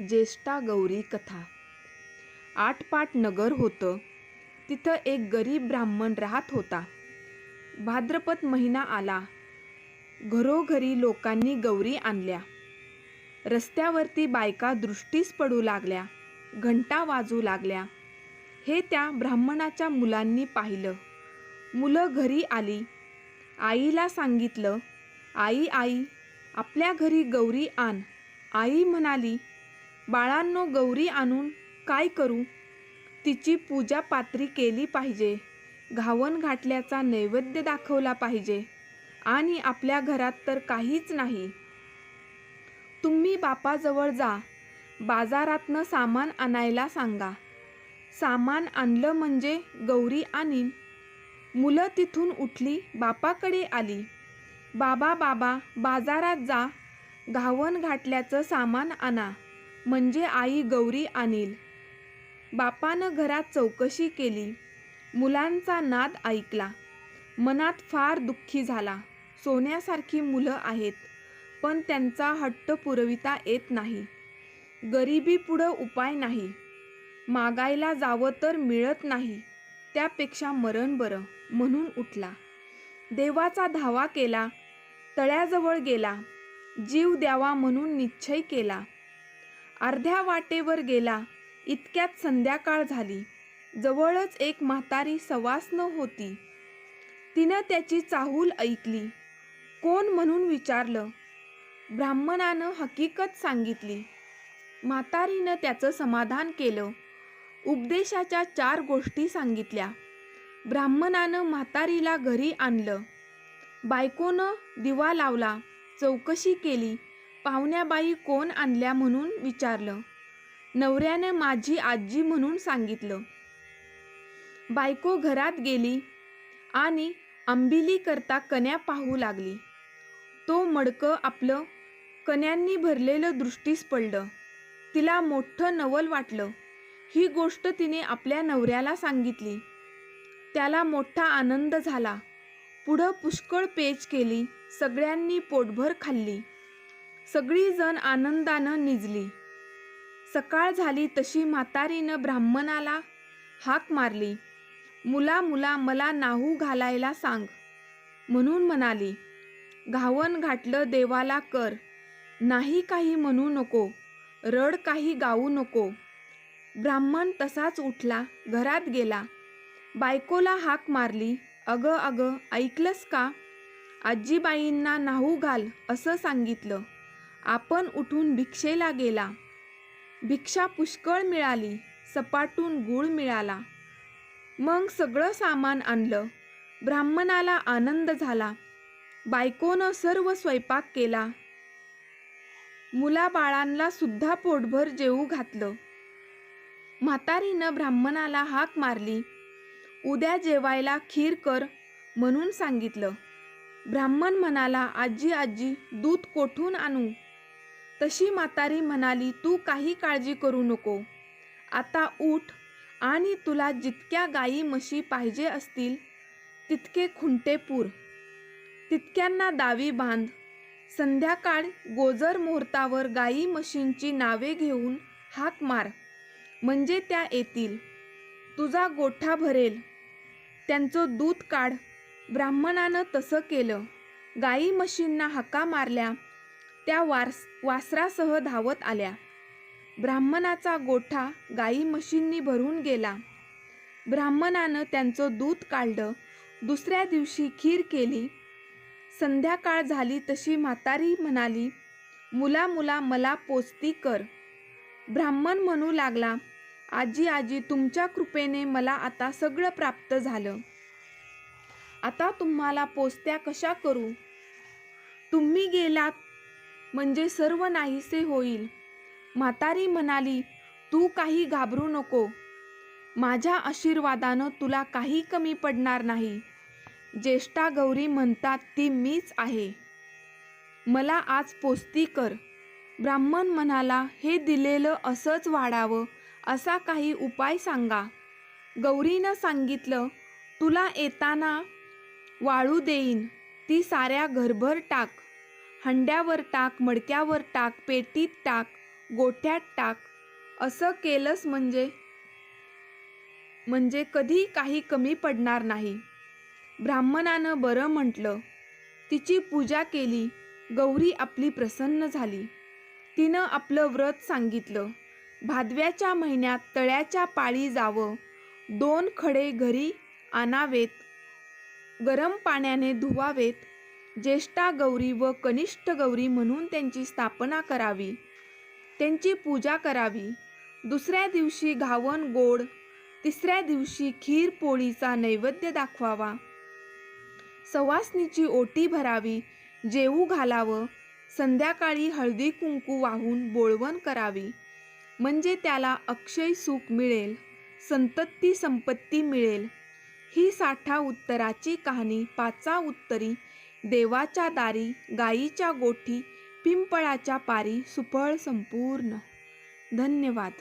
ज्येष्ठा गौरी कथा. आटपाट नगर होतं. तिथं एक गरीब ब्राह्मण राहत होता. भाद्रपद महिना आला. घरोघरी लोकांनी गौरी आणल्या. रस्त्यावरती बायका दृष्टीस पडू लागल्या. घंटा वाजू लागल्या. हे त्या ब्राह्मणाच्या मुलांनी पाहिलं. मुलं घरी आली. आईला सांगितलं आई आई आपल्या घरी गौरी आण. आई म्हणाली बाळांनो गौरी आणून काय करू? तिची पूजा पात्री केली पाहिजे. घावन घाटल्याचा नैवेद्य दाखवला पाहिजे. आणि आपल्या घरात तर काहीच नाही. तुम्ही बापाजवळ जा. बाजारातनं सामान आणायला सांगा. सामान आणलं म्हणजे गौरी आणीन. मुलं तिथून उठली बापाकडे आली. बाबा बाबा बाजारात जा. घावन घाटल्याचं सामान आणा. म्हणजे आई गौरी आणील बापानं घरात चौकशी केली. मुलांचा नाद ऐकला. मनात फार दुःखी झाला. सोन्यासारखी मुलं आहेत पण त्यांचा हट्ट पुरविता येत नाही. गरिबी पुढं उपाय नाही. मागायला जावं तर मिळत नाही. त्यापेक्षा मरण बरं म्हणून उठला. देवाचा धावा केला. तळ्याजवळ गेला. जीव द्यावा म्हणून निश्चय केला. अर्ध्या वाटेवर गेला इतक्यात संध्याकाळ झाली. जवळच एक म्हातारी सवासनं होती. तिनं त्याची चाहूल ऐकली. कोण म्हणून विचारलं? ब्राह्मणानं हकीकत सांगितली. म्हातारीनं त्याचं समाधान केलं. उपदेशाच्या चार गोष्टी सांगितल्या. ब्राह्मणानं म्हातारीला घरी आणलं. बायकोनं दिवा लावला चौकशी केली. पाहुण्याबाई कोण आणल्या म्हणून विचारलं. नवऱ्यानं माझी आजी म्हणून सांगितलं. बायको घरात गेली आणि आंबिली करता कन्या पाहू लागली. तो मडकं आपलं कन्यांनी भरलेलं दृष्टीस पडलं. तिला मोठं नवल वाटलं. ही गोष्ट तिने आपल्या नवऱ्याला सांगितली. त्याला मोठा आनंद झाला. पुढं पुष्कळ पेच केली. सगळ्यांनी पोटभर खाल्ली. सगळीजण आनंदानं निजली. सकाळ झाली तशी म्हातारीनं ब्राह्मणाला हाक मारली. मुला मुला मला नाहू घालायला सांग. म्हणून म्हणाली घावन घाटलं देवाला कर. नाही काही म्हणू नको. रड काही गाऊ नको. ब्राह्मण तसाच उठला घरात गेला. बायकोला हाक मारली अगं अगं ऐकलंस का? आजीबाईंना नाहू घाल असं सांगितलं. आपण उठून भिक्षेला गेला. भिक्षा पुष्कळ मिळाली सपाटून गुळ मिळाला. मग सगळं सामान आणलं. ब्राह्मणाला आनंद झाला. बायकोनं सर्व स्वयंपाक केला. मुलाबाळांना सुद्धा पोटभर जेवू घातलं. म्हातारीनं ब्राह्मणाला हाक मारली. उद्या जेवायला खीर कर म्हणून सांगितलं. ब्राह्मण म्हणाला आजी आजी दूध कोठून आणू? तशी म्हातारी म्हणाली तू काही काळजी करू नको. आता उठ आणि तुला जितक्या गाई म्हशी पाहिजे असतील तितके खुंटे पूर. तितक्यांना दावी बांध. संध्याकाळ गोजर मुहूर्तावर गाई म्हशींची नावे घेऊन हाक मार. म्हणजे त्या येतील. तुझा गोठा भरेल. त्यांचं दूध काढ. ब्राह्मणानं तसं केलं. गाई म्हशींना हाका मारल्या त्या वारस वासरासह धावत आल्या. ब्राह्मणाचा गोठा गाई म्हशींनी भरून गेला. ब्राह्मणानं त्यांचं दूध काढलं. दुसऱ्या दिवशी खीर केली. संध्याकाळ झाली तशी म्हातारी म्हणाली मुला मुला मला पोचती कर. ब्राह्मण म्हणू लागला आजी आजी तुमच्या कृपेने मला आता सगळं प्राप्त झालं. आता तुम्हाला पोचत्या कशा करू? तुम्ही गेलात म्हणजे सर्व नाहीसे होईल. म्हातारी म्हणाली तू काही घाबरू नको. माझ्या आशीर्वादानं तुला काही कमी पडणार नाही. ज्येष्ठा गौरी म्हणतात ती मीच आहे. मला आज पोस्ती कर. ब्राह्मण म्हणाला हे दिलेलं असंच वाढावं असा काही उपाय सांगा. गौरीनं सांगितलं तुला येताना वाळू देईन ती साऱ्या घरभर टाक. हंड्यावर टाक मडक्यावर टाक पेटीत टाक गोठ्यात टाक. असं केलंस म्हणजे? म्हणजे कधी काही कमी पडणार नाही. ब्राह्मणानं बरं म्हटलं. तिची पूजा केली. गौरी आपली प्रसन्न झाली. तिनं आपलं व्रत सांगितलं. भादव्याच्या महिन्यात तळ्याच्या पाळी जावं. दोन खडे घरी आणावेत. गरम पाण्याने धुवावेत. ज्येष्ठा गौरी व कनिष्ठ गौरी म्हणून त्यांची स्थापना करावी. त्यांची पूजा करावी. दुसऱ्या दिवशी घावन गोड तिसऱ्या दिवशी खीर पोळीचा नैवेद्य दाखवावा. सवासनीची ओटी भरावी जेवू घालावं संध्याकाळी हळदी कुंकू वाहून बोळवण करावी. म्हणजे त्याला अक्षय सुख मिळेल संतती संपत्ती मिळेल. ही साठा उत्तराची कहाणी पाचा उत्तरी देवाच्या दारी गाईच्या गोठी पिंपळाच्या पारी सुफळ संपूर्ण. धन्यवाद.